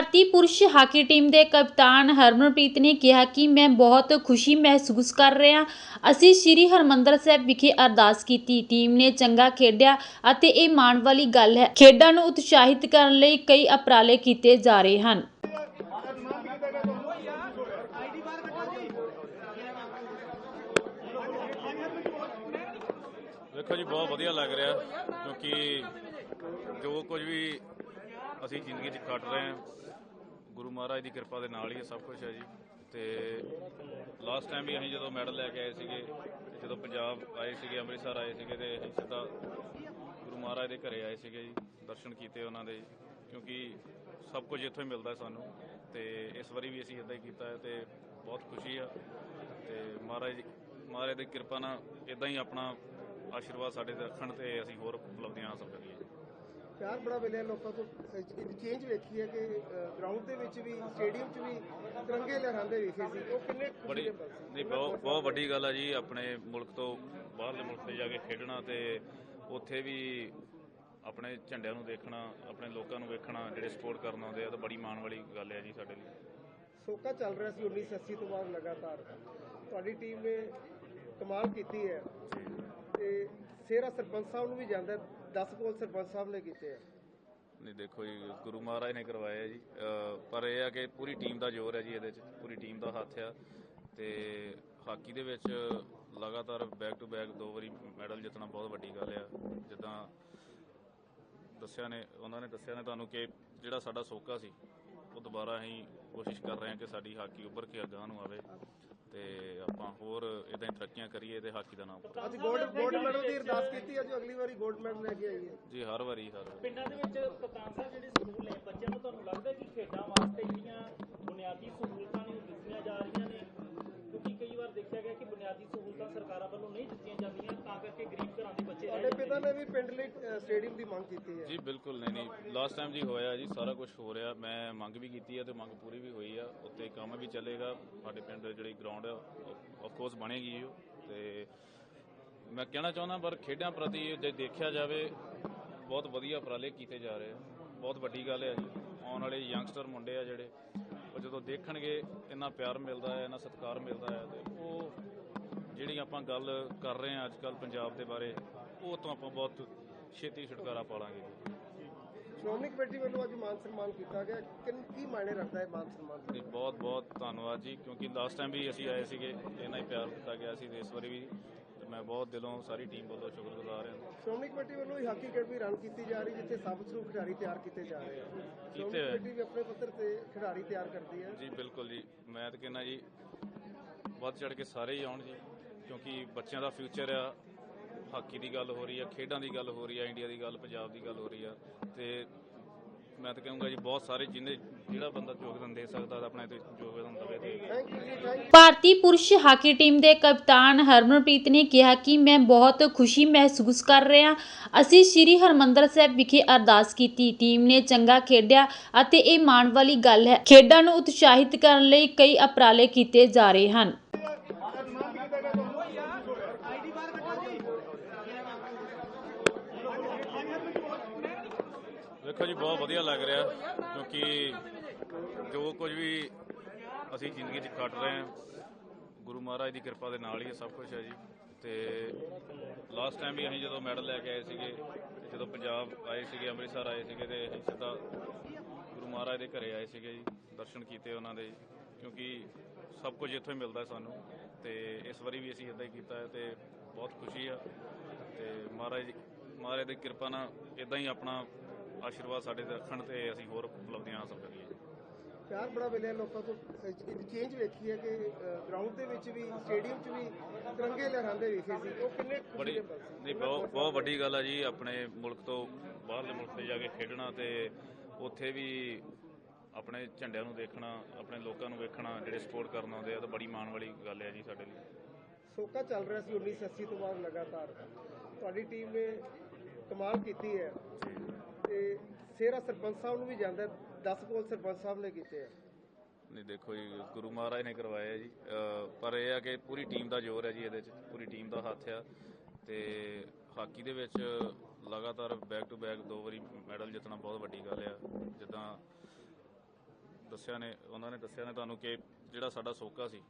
ਭਾਰਤੀ ਪੁਰਸ਼ hockey team ਦੇ ਕਪਤਾਨ ਹਰਮਨਪ੍ਰੀਤ ਨੇ ਕਿਹਾ ਕਿ ਮੈਂ ਬਹੁਤ ਖੁਸ਼ੀ ਮਹਿਸੂਸ ਕਰ ਰਿਹਾ ਅਸੀਂ ਸ੍ਰੀ ਹਰਮੰਦਰ ਸਾਹਿਬ ਵਿਖੇ ਅਰਦਾਸ ਕੀਤੀ। ਟੀਮ ਨੇ ਚੰਗਾ ਖੇਡਿਆ ਅਤੇ ਇਹ ਮਾਣ ਵਾਲੀ ਗੱਲ ਹੈ। ਖੇਡਾਂ ਨੂੰ ਉਤਸ਼ਾਹਿਤ ਕਰਨ ਲਈ ਕਈ ਉਪਰਾਲੇ ਕੀਤੇ ਜਾ ਰਹੇ ਹਨ। ਵੇਖੋ ਜੀ, ਬਹੁਤ ਵਧੀਆ ਲੱਗ ਰਿਹਾ ਕਿਉਂਕਿ ਜੋ ਕੁਝ ਵੀ ਅਸੀਂ ਜ਼ਿੰਦਗੀ 'ਚ ਕੱਟ ਰਹੇ ਹਾਂ। ਗੁਰੂ ਮਹਾਰਾਜ ਦੀ ਕਿਰਪਾ ਦੇ ਨਾਲ ਹੀ ਸਭ ਕੁਝ ਹੈ ਜੀ। ਤੇ ਲਾਸਟ ਟਾਈਮ ਵੀ ਅਸੀਂ ਜਦੋਂ ਮੈਡਲ ਲੈ ਕੇ ਆਏ ਸੀਗੇ ਜਦੋਂ ਪੰਜਾਬ ਆਏ ਸੀਗੇ, ਅੰਮ੍ਰਿਤਸਰ ਆਏ ਸੀਗੇ, ਤੇ ਅਸੀਂ ਸਿੱਧਾ ਗੁਰੂ ਮਹਾਰਾਜ ਦੇ ਘਰੇ ਆਏ ਸੀਗੇ ਜੀ, ਦਰਸ਼ਨ ਕੀਤੇ ਉਹਨਾਂ ਦੇ। ਕਿਉਂਕਿ ਸਭ ਕੁਝ ਇੱਥੋਂ ਹੀ ਮਿਲਦਾ ਸਾਨੂੰ। ਤੇ ਇਸ ਵਾਰੀ ਵੀ ਅਸੀਂ ਇਦਾਂ ਹੀ ਕੀਤਾ ਹੈ ਤੇ ਬਹੁਤ ਖੁਸ਼ੀ ਆ। ਤੇ ਮਹਾਰਾਜ ਮਹਾਰਾਜ ਦੀ ਕਿਰਪਾ ਨਾਲ ਇਦਾਂ ਹੀ ਆਪਣਾ ਆਸ਼ੀਰਵਾਦ ਸਾਡੇ ਤੇ ਰੱਖਣ ਤੇ ਅਸੀਂ ਹੋਰ ਉਪਲਬਧੀਆਂ ਹਾਸਲ ਕਰੀਏ। ਪਿਆਰ ਬੜਾ ਮਿਲਿਆ ਲੋਕਾਂ ਤੋਂ। ਚੇਂਜ ਵੇਖੀ ਹੈ ਕਿ ਗਰਾਊਂਡ ਦੇ ਵਿੱਚ ਵੀ ਸਟੇਡੀਅਮ 'ਚ ਵੀ ਤਿਰੰਗੇ ਲਹਿਰਾਉਂਦੇ ਵੇਖੇ ਸੀ ਉਹ ਕਿੰਨੇ ਖੁਸ਼ੀ ਬੜੀ ਨਹੀਂ ਬਹੁਤ ਬਹੁਤ ਵੱਡੀ ਗੱਲ ਆ ਜੀ ਆਪਣੇ ਮੁਲਕ ਤੋਂ ਬਾਹਰਲੇ ਮੁਲਕ ਤੇ ਜਾ ਕੇ ਖੇਡਣਾ ਤੇ ਉੱਥੇ ਵੀ ਆਪਣੇ ਝੰਡਿਆਂ ਨੂੰ ਦੇਖਣਾ ਆਪਣੇ ਲੋਕਾਂ ਨੂੰ ਵੇਖਣਾ ਜਿਹੜੇ ਸਪੋਰਟ ਕਰਨ ਆਉਂਦੇ ਆ ਤਾਂ ਬੜੀ ਮਾਣ ਵਾਲੀ ਗੱਲ ਹੈ ਜੀ ਸਾਡੇ ਲਈ। ਸੋਕਾ ਚੱਲ ਰਿਹਾ ਸੀ 1980 ਤੋਂ ਬਾਅਦ ਲਗਾਤਾਰ। ਤੁਹਾਡੀ ਟੀਮ ਨੇ ਕਮਾਲ ਕੀਤੀ ਹੈ। ਤੇ ਸੇਰਾ ਸਰਪੰਚ ਸਾਹਿਬ ਨੂੰ ਵੀ ਜਾਂਦਾ 10 ਗੋਲ ਸਰਪੰਚ ਸਾਹਿਬ ਨੇ ਕੀਤੇ ਆ। ਨਹੀਂ, ਦੇਖੋ ਜੀ, ਗੁਰੂ ਮਹਾਰਾਜ ਨੇ ਕਰਵਾਇਆ ਜੀ। ਅਹ, ਪਰ ਇਹ ਆ ਕਿ ਪੂਰੀ ਟੀਮ ਦਾ ਜ਼ੋਰ ਹੈ ਜੀ ਇਹਦੇ 'ਚ, ਪੂਰੀ ਟੀਮ ਦਾ ਹੱਥ ਆ। ਤੇ ਹਾਕੀ ਦੇ ਵਿੱਚ ਲਗਾਤਾਰ ਬੈਕ ਟੂ ਬੈਕ ਦੋ ਵਾਰੀ ਮੈਡਲ ਜਿੱਤਣਾ ਬਹੁਤ ਵੱਡੀ ਗੱਲ ਆ। ਜਿੱਦਾਂ ਦੱਸਿਆ ਨੇ, ਉਹਨਾਂ ਨੇ ਦੱਸਿਆ ਨੇ ਤੁਹਾਨੂੰ ਕਿ ਜਿਹੜਾ ਸਾਡਾ ਸੋਕਾ ਸੀ, ਉਹ ਦੁਬਾਰਾ ਅਸੀਂ ਕੋਸ਼ਿਸ਼ ਕਰ ਰਹੇ ਹਾਂ ਕਿ ਸਾਡੀ ਹਾਕੀ ਉੱਭਰ ਕੇ ਅਗਾਂਹ ਨੂੰ ਆਵੇ। ਤੇ ਆਪਾਂ ਹੋਰ ਇਦਾਂ ਹੀ ਤਰੱਕੀਆਂ ਕਰੀਏ ਤੇ ਹਾਕੀ ਦਾ ਨਾਮ ਉੱਪਰ ਅੱਜ ਗੋਲਡ ਗੋਲਡ ਮੈਡਲ ਦੀ ਅਰਦਾਸ ਕੀਤੀ ਅੱਜ ਅਗਲੀ ਵਾਰੀ ਗੋਲਡ ਮੈਡਲ ਲੈ ਕੇ ਆਈਏ। ਜੀ ਹਰ ਵਾਰੀ ਹਰ ਵਾਰੀ। ਪਿੰਡਾਂ ਦੇ ਵਿੱਚ ਕਪਤਾਨ ਸਾਹਿਬ ਜਿਹੜੇ ਸਕੂਲ ਨੇ ਬੱਚਿਆਂ ਨੂੰ ਤੁਹਾਨੂੰ ਲੱਗਦਾ ਕਿ ਖੇਡਾਂ ਵਾਸਤੇ ਜਿਹੜੀਆਂ ਬੁਨਿਆਦੀ ਸਹੂਲਤਾਂ ਨੇ ਉਹ ਦਿੱਤੀਆਂ ਜਾ ਰਹੀਆਂ ਨੇ? ਕਿਉਂਕਿ ਕਈ ਵਾਰ ਦੇਖਿਆ ਗਿਆ ਕਿ ਬੁਨਿਆਦੀ ਸਹੂਲਤਾਂ ਸਰਕਾਰਾਂ ਵੱਲੋਂ ਨਹੀਂ ਦਿੱਤੀਆਂ ਜਾਂਦੀਆਂ ਤਾਂ ਕਰਕੇ ਗਰੀਬ ਘਰਾਂ ਦੇ ਬੱਚੇ ਤੁਹਾਡੇ ਪਿਤਾ ਨੇ। ਵੀ ਪਿੰਡ ਲਈ ਸਟੇਡੀਅਮ ਦੀ ਮੰਗ ਕੀਤੀ ਹੈ। ਜੀ ਬਿਲਕੁਲ ਨਹੀਂ ਨਹੀਂ। ਲਾਸਟ ਟਾਈਮ ਜੀ ਹੋਇਆ ਜੀ ਸਾਰਾ ਕੁਝ ਹੋ ਰਿਹਾ। ਮੈਂ ਮੰਗ ਵੀ ਕੀਤੀ ਹੈ ਤੇ ਮੰਗ ਪੂਰੀ ਵੀ ਹੋਈ ਆ। ਕੰਮ ਵੀ ਚੱਲੇਗਾ, ਸਾਡੇ ਪਿੰਡ ਜਿਹੜੀ ਗਰਾਊਂਡ ਆ ਆਫ ਕੋਰਸ ਬਣੇਗੀ ਉਹ। ਤੇ ਮੈਂ ਕਹਿਣਾ ਚਾਹੁੰਦਾ, ਪਰ ਖੇਡਾਂ ਪ੍ਰਤੀ ਜੇ ਦੇਖਿਆ ਜਾਵੇ, ਬਹੁਤ ਵਧੀਆ ਉਪਰਾਲੇ ਕੀਤੇ ਜਾ ਰਹੇ ਆ। ਬਹੁਤ ਵੱਡੀ ਗੱਲ ਹੈ ਜੀ। ਆਉਣ ਵਾਲੇ ਯੰਗਸਟਰ ਮੁੰਡੇ ਆ ਜਿਹੜੇ, ਉਹ ਜਦੋਂ ਦੇਖਣਗੇ, ਇੰਨਾ ਪਿਆਰ ਮਿਲਦਾ ਹੈ, ਇੰਨਾ ਸਤਿਕਾਰ ਮਿਲਦਾ ਹੈ, ਤੇ ਉਹ ਜਿਹੜੀ ਆਪਾਂ ਗੱਲ ਕਰ ਰਹੇ ਹਾਂ ਅੱਜ ਕੱਲ ਪੰਜਾਬ ਦੇ ਬਾਰੇ, ਉਹ ਤੋਂ ਆਪਾਂ ਬਹੁਤ ਛੇਤੀ ਛੁਟਕਾਰਾ ਪਾਲਾਂਗੇ ਜੀ। ਸ਼੍ਰੋਮਣੀ ਕਮੇਟੀ ਵੱਲੋਂ ਅੱਜ ਮਾਨ ਸਨਮਾਨ ਕੀਤਾ ਗਿਆ। ਕਿੰਨ ਕੀ ਮਾਇਨੇ ਰੱਖਦਾ ਹੈ ਮਾਨ ਸਨਮਾਨ ਜੀ ਬਹੁਤ ਬਹੁਤ ਧੰਨਵਾਦ ਜੀ ਕਿਉਂਕਿ ਲਾਸਟ ਟਾਈਮ ਵੀ ਅਸੀਂ ਆਏ ਸੀਗੇ ਇੰਨਾ ਹੀ ਪਿਆਰ ਦਿੱਤਾ ਗਿਆ ਸੀ ਤੇ ਇਸ ਵਾਰੀ ਵੀ ਤੇ ਮੈਂ ਬਹੁਤ ਦਿਲੋਂ ਸਾਰੀ ਟੀਮ ਵੱਲੋਂ ਸ਼ੁਕਰਗੁਜ਼ਾਰ ਹਾਂ। ਸ਼੍ਰੋਮਣੀ ਕਮੇਟੀ ਵੱਲੋਂ ਹੀ ਹਾਕੀ ਅਕੈਡਮੀ ਰਨ ਕੀਤੀ ਜਾ ਰਹੀ ਜਿੱਥੇ ਸਬ ਸਰੂਪ ਖਿਡਾਰੀ ਤਿਆਰ ਕੀਤੇ ਜਾ ਰਹੇ ਆ। ਸ਼੍ਰੋਮਣੀ। ਕਮੇਟੀ ਵੀ ਆਪਣੇ ਪੱਧਰ ਤੇ ਖਿਡਾਰੀ ਤਿਆਰ ਕਰਦੀ ਹੈ। ਜੀ ਬਿਲਕੁਲ ਜੀ। ਮੈਂ ਤਾਂ ਕਹਿੰਦਾ ਜੀ ਵੱਧ ਚੜ ਕੇ ਸਾਰੇ ਹੀ ਆਉਣ ਜੀ ਕਿਉਂਕਿ ਬੱਚਿਆਂ ਦਾ ਫਿਊਚਰ ਆ ਹਾਕੀ ਦੀ ਗੱਲ ਹੋ ਰਹੀ ਆ, ਖੇਡਾਂ ਦੀ ਗੱਲ ਹੋ ਰਹੀ ਆ, ਇੰਡੀਆ ਦੀ ਗੱਲ, ਪੰਜਾਬ ਦੀ ਗੱਲ ਹੋ ਰਹੀ ਆ, ਤੇ ਮੈਂ ਤਾਂ ਕਹੂੰਗਾ ਜੀ ਬਹੁਤ ਸਾਰੇ ਜਿੰਨੇ, ਜਿਹੜਾ ਬੰਦਾ ਯੋਗਦਾਨ ਦੇ ਸਕਦਾ ਤਾਂ ਤੇ ਯੋਗਦਾਨ ਦੇਵੇ ਤੇ ਭਾਰਤੀ ਪੁਰਸ਼ ਹਾਕੀ ਟੀਮ ਦੇ ਕਪਤਾਨ ਹਰਮਨਪ੍ਰੀਤ ਨੇ ਕਿਹਾ ਕਿ ਮੈਂ ਬਹੁਤ ਖੁਸ਼ੀ ਮਹਿਸੂਸ ਕਰ ਰਿਹਾ ਅਸੀਂ ਸ੍ਰੀ ਹਰਮੰਦਰ ਸਾਹਿਬ ਵਿਖੇ ਅਰਦਾਸ ਕੀਤੀ। ਟੀਮ ਨੇ ਚੰਗਾ ਖੇਡਿਆ ਅਤੇ ਇਹ ਮਾਣ ਵਾਲੀ ਗੱਲ ਹੈ। ਖੇਡਾਂ ਨੂੰ ਉਤਸ਼ਾਹਿਤ ਕਰਨ ਲਈ ਕਈ ਉਪਰਾਲੇ ਕੀਤੇ ਜਾ ਰਹੇ ਹਨ। ਦੇਖੋ ਜੀ, ਬਹੁਤ ਵਧੀਆ ਲੱਗ ਰਿਹਾ, ਕਿਉਂਕਿ ਜੋ ਕੁਝ ਵੀ ਅਸੀਂ ਜ਼ਿੰਦਗੀ 'ਚ ਕੱਟ ਰਹੇ ਹਾਂ, ਗੁਰੂ ਮਹਾਰਾਜ ਦੀ ਕਿਰਪਾ ਦੇ ਨਾਲ ਹੀ ਇਹ ਸਭ ਕੁਝ ਹੈ ਜੀ। ਤੇ ਲਾਸਟ ਟਾਈਮ ਵੀ ਅਸੀਂ ਜਦੋਂ ਮੈਡਲ ਲੈ ਕੇ ਆਏ ਸੀਗੇ ਜਦੋਂ ਪੰਜਾਬ ਆਏ ਸੀਗੇ, ਅੰਮ੍ਰਿਤਸਰ ਆਏ ਸੀਗੇ, ਤੇ ਅਸੀਂ ਸਿੱਧਾ ਗੁਰੂ ਮਹਾਰਾਜ ਦੇ ਘਰੇ ਆਏ ਸੀਗੇ ਜੀ, ਦਰਸ਼ਨ ਕੀਤੇ ਉਹਨਾਂ ਦੇ, ਕਿਉਂਕਿ ਸਭ ਕੁਝ ਇੱਥੋਂ ਹੀ ਮਿਲਦਾ ਸਾਨੂੰ। ਤੇ ਇਸ ਵਾਰੀ ਵੀ ਅਸੀਂ ਇਦਾਂ ਹੀ ਕੀਤਾ ਹੈ, ਤੇ ਬਹੁਤ ਖੁਸ਼ੀ ਆ। ਤੇ ਮਹਾਰਾਜ ਮਹਾਰਾਜ ਦੀ ਕਿਰਪਾ ਨਾਲ ਇਦਾਂ ਹੀ ਆਪਣਾ ਆਸ਼ੀਰਵਾਦ ਸਾਡੇ ਤੇ ਰੱਖਣ ਤੇ ਅਸੀਂ ਹੋਰ ਉਪਲਬਧੀਆਂ ਹਾਸਲ ਕਰੀਏ। ਪਿਆਰ ਬੜਾ ਮਿਲਿਆ ਲੋਕਾਂ ਤੋਂ। ਚੇਂਜ ਵੇਖੀ ਹੈ ਕਿ ਗਰਾਊਂਡ ਦੇ ਵਿੱਚ ਵੀ ਸਟੇਡੀਅਮ 'ਚ ਵੀ ਤਿਰੰਗੇ ਲਹਿਰਾਉਂਦੇ ਵੇਖੇ ਸੀ ਉਹ ਕਿੰਨੇ ਖੁਸ਼ੀ ਬੜੀ ਦੇ ਪਲ ਸੀ ਨਹੀਂ ਬਹੁਤ ਬਹੁਤ ਵੱਡੀ ਗੱਲ ਆ ਜੀ ਆਪਣੇ ਮੁਲਕ ਤੋਂ ਬਾਹਰਲੇ ਮੁਲਕ ਤੇ ਜਾ ਕੇ ਖੇਡਣਾ ਤੇ ਉੱਥੇ ਵੀ ਆਪਣੇ ਝੰਡਿਆਂ ਨੂੰ ਦੇਖਣਾ ਆਪਣੇ ਲੋਕਾਂ ਨੂੰ ਵੇਖਣਾ ਜਿਹੜੇ ਸਪੋਰਟ ਕਰਨ ਆਉਂਦੇ ਆ ਤਾਂ ਬੜੀ ਮਾਣ ਵਾਲੀ ਗੱਲ ਹੈ ਜੀ ਸਾਡੇ ਲਈ। ਸੋਕਾ ਚੱਲ ਰਿਹਾ ਸੀ 1980 ਤੋਂ ਬਾਅਦ ਲਗਾਤਾਰ। ਤੁਹਾਡੀ ਟੀਮ ਨੇ ਕਮਾਲ ਕੀਤੀ ਹੈ। ਤੇ ਸੇਰਾ ਸਰਪੰਚ ਸਾਹਿਬ ਨੂੰ ਵੀ ਜਾਂਦਾ 10 ਗੋਲ ਸਰਪੰਚ ਸਾਹਿਬ ਨੇ ਕੀਤੇ ਆ। ਨਹੀਂ, ਦੇਖੋ ਜੀ, ਗੁਰੂ ਮਹਾਰਾਜ ਨੇ ਕਰਵਾਇਆ ਜੀ। ਅਹ, ਪਰ ਇਹ ਆ ਕਿ ਪੂਰੀ ਟੀਮ ਦਾ ਜ਼ੋਰ ਹੈ ਜੀ ਇਹਦੇ 'ਚ, ਪੂਰੀ ਟੀਮ ਦਾ ਹੱਥ ਆ। ਤੇ ਹਾਕੀ ਦੇ ਵਿੱਚ ਲਗਾਤਾਰ ਬੈਕ ਟੂ ਬੈਕ ਦੋ ਵਾਰੀ ਮੈਡਲ ਜਿੱਤਣਾ ਬਹੁਤ ਵੱਡੀ ਗੱਲ ਆ। ਜਿੱਦਾਂ ਦੱਸਿਆ ਨੇ, ਉਹਨਾਂ ਨੇ ਦੱਸਿਆ ਨੇ ਤੁਹਾਨੂੰ ਕਿ ਜਿਹੜਾ ਸਾਡਾ ਸੋਕਾ ਸੀ,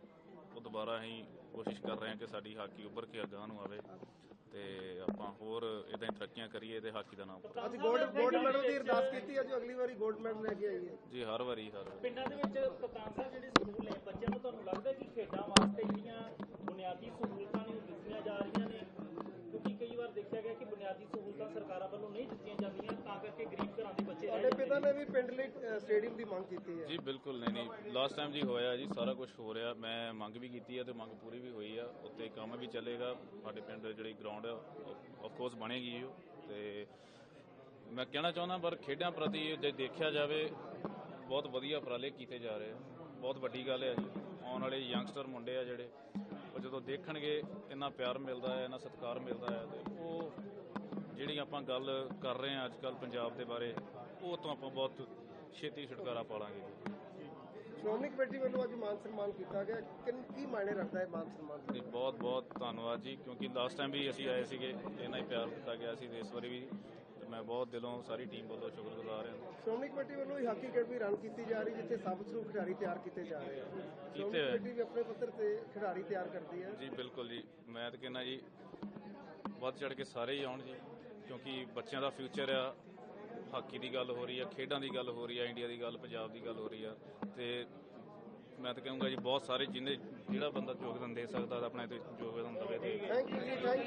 ਉਹ ਦੁਬਾਰਾ ਅਸੀਂ ਕੋਸ਼ਿਸ਼ ਕਰ ਰਹੇ ਹਾਂ ਕਿ ਸਾਡੀ ਹਾਕੀ ਉੱਭਰ ਕੇ ਅਗਾਂਹ ਨੂੰ ਆਵੇ। ਤੇ ਆਪਾਂ ਹੋਰ ਇਦਾਂ ਹੀ ਤਰੱਕੀਆਂ ਕਰੀਏ ਤੇ ਹਾਕੀ ਦਾ ਨਾਮ ਅੱਜ ਗੋਲਡ ਗੋਲਡ ਮੈਡਲ ਦੀ ਅਰਦਾਸ ਕੀਤੀ ਅੱਜ ਅਗਲੀ ਵਾਰੀ ਗੋਲਡ ਮੈਡਲ ਲੈ ਕੇ ਆਈ ਜੀ ਹਰ ਵਾਰੀ ਹਰ ਵਾਰੀ। ਪਿੰਡਾਂ ਦੇ ਵਿੱਚ ਕਪਤਾਨ ਸਾਹਿਬ ਜਿਹੜੇ ਸਕੂਲ ਨੇ ਬੱਚਿਆਂ ਨੂੰ ਤੁਹਾਨੂੰ ਲੱਗਦਾ ਕਿ ਖੇਡਾਂ ਵਾਸਤੇ ਜਿਹੜੀਆਂ ਬੁਨਿਆਦੀ ਸਹੂਲਤਾਂ ਨੇ ਦਿੱਤੀਆਂ ਜਾ ਰਹੀਆਂ ਨੇ? ਕਿਉਂਕਿ ਕਈ ਵਾਰ ਦੇਖਿਆ ਗਿਆ ਕਿ ਬੁਨਿਆਦੀ ਸਹੂਲਤਾਂ ਸਰਕਾਰਾਂ ਵੱਲੋਂ ਨਹੀਂ ਦਿੱਤੀਆਂ ਜਾਂਦੀਆਂ ਤਾਂ ਕਰਕੇ ਗਰੀਬ ਘਰਾਂ ਨੇ ਵੀ ਪਿੰਡ ਲਈ ਸਟੇਡੀਅਮ ਦੀ ਮੰਗ ਕੀਤੀ ਹੈ। ਜੀ, ਬਿਲਕੁਲ, ਨਹੀਂ ਨਹੀਂ ਲਾਸਟ ਟਾਈਮ ਜੀ ਹੋਇਆ ਜੀ, ਸਾਰਾ ਕੁਝ ਹੋ ਰਿਹਾ, ਮੈਂ ਮੰਗ ਵੀ ਕੀਤੀ ਹੈ ਤੇ ਮੰਗ ਪੂਰੀ ਵੀ ਹੋਈ ਆ ਉੱਤੇ ਕੰਮ ਵੀ ਚੱਲੇਗਾ, ਸਾਡੇ ਪਿੰਡ ਜਿਹੜੀ ਗਰਾਊਂਡ ਆ ਆਫ ਕੋਰਸ ਬਣੇਗੀ ਉਹ, ਤੇ ਮੈਂ ਕਹਿਣਾ ਚਾਹੁੰਦਾ, ਪਰ ਖੇਡਾਂ ਪ੍ਰਤੀ ਜੇ ਦੇਖਿਆ ਜਾਵੇ, ਬਹੁਤ ਵਧੀਆ ਉਪਰਾਲੇ ਕੀਤੇ ਜਾ ਰਹੇ ਆ, ਬਹੁਤ ਵੱਡੀ ਗੱਲ ਹੈ ਜੀ, ਆਉਣ ਵਾਲੇ ਯੰਗਸਟਰ ਮੁੰਡੇ ਆ ਜਿਹੜੇ, ਉਹ ਜਦੋਂ ਦੇਖਣਗੇ, ਇੰਨਾ ਪਿਆਰ ਮਿਲਦਾ ਹੈ, ਇੰਨਾ ਸਤਿਕਾਰ ਮਿਲਦਾ ਹੈ, ਤੇ ਉਹ ਜਿਹੜੀ ਆਪਾਂ ਗੱਲ ਕਰ ਰਹੇ ਹਾਂ ਅੱਜ ਕੱਲ ਪੰਜਾਬ ਦੇ ਬਾਰੇ ਉਹ ਤੋਂ ਆਪਾਂ ਬਹੁਤ ਛੇਤੀ ਛੁਟਕਾਰਾ ਪਾਲਾਂਗੇ ਜੀ। ਸ਼੍ਰੋਮਣੀ ਕਮੇਟੀ ਵੱਲੋਂ ਅੱਜ ਮਾਨ ਸਨਮਾਨ ਕੀਤਾ ਗਿਆ। ਕਿੰਨ ਕੀ ਮਾਇਨੇ ਰੱਖਦਾ ਹੈ ਮਾਨ ਸਨਮਾਨ ਜੀ ਬਹੁਤ ਬਹੁਤ ਧੰਨਵਾਦ ਜੀ ਕਿਉਂਕਿ ਲਾਸਟ ਟਾਈਮ ਵੀ ਅਸੀਂ ਆਏ ਸੀਗੇ ਇੰਨਾ ਹੀ ਪਿਆਰ ਦਿੱਤਾ ਗਿਆ ਸੀ ਤੇ ਇਸ ਵਾਰੀ ਵੀ ਤੇ ਮੈਂ ਬਹੁਤ ਦਿਲੋਂ ਸਾਰੀ ਟੀਮ ਵੱਲੋਂ ਸ਼ੁਕਰਗੁਜ਼ਾਰ ਹਾਂ। ਸ਼੍ਰੋਮਣੀ ਕਮੇਟੀ ਵੱਲੋਂ ਹੀ ਹਾਕੀ ਅਕੈਡਮੀ ਰਨ ਕੀਤੀ ਜਾ ਰਹੀ ਜਿੱਥੇ ਸਬ ਸਰੂਪ ਖਿਡਾਰੀ ਤਿਆਰ ਕੀਤੇ ਜਾ ਰਹੇ ਹਨ ਸ਼੍ਰੋਮਣੀ। ਕਮੇਟੀ ਵੀ ਆਪਣੇ ਪੱਧਰ ਤੇ ਖਿਡਾਰੀ ਤਿਆਰ ਕਰਦੀ ਹੈ। ਜੀ ਬਿਲਕੁਲ ਜੀ। ਮੈਂ ਤਾਂ ਕਹਿੰਦਾ ਜੀ ਵੱਧ ਚੜ ਕੇ ਸਾਰੇ ਹੀ ਆਉਣ ਜੀ ਕਿਉਂਕਿ ਬੱਚਿਆਂ ਦਾ ਫਿਊਚਰ ਆ ਹਾਕੀ ਦੀ ਗੱਲ ਹੋ ਰਹੀ ਆ, ਖੇਡਾਂ ਦੀ ਗੱਲ ਹੋ ਰਹੀ ਆ, ਇੰਡੀਆ ਦੀ ਗੱਲ, ਪੰਜਾਬ ਦੀ ਗੱਲ ਹੋ ਰਹੀ ਆ, ਤੇ ਮੈਂ ਤਾਂ ਕਹੂੰਗਾ ਜੀ, ਬਹੁਤ ਸਾਰੇ ਜਿਹਨੇ ਜਿਹੜਾ ਬੰਦਾ ਯੋਗਦਾਨ ਦੇ ਸਕਦਾ ਤਾਂ ਆਪਣੇ ਤੇ ਯੋਗਦਾਨ ਦੇਵੇ ਤੇ thank you ji thank you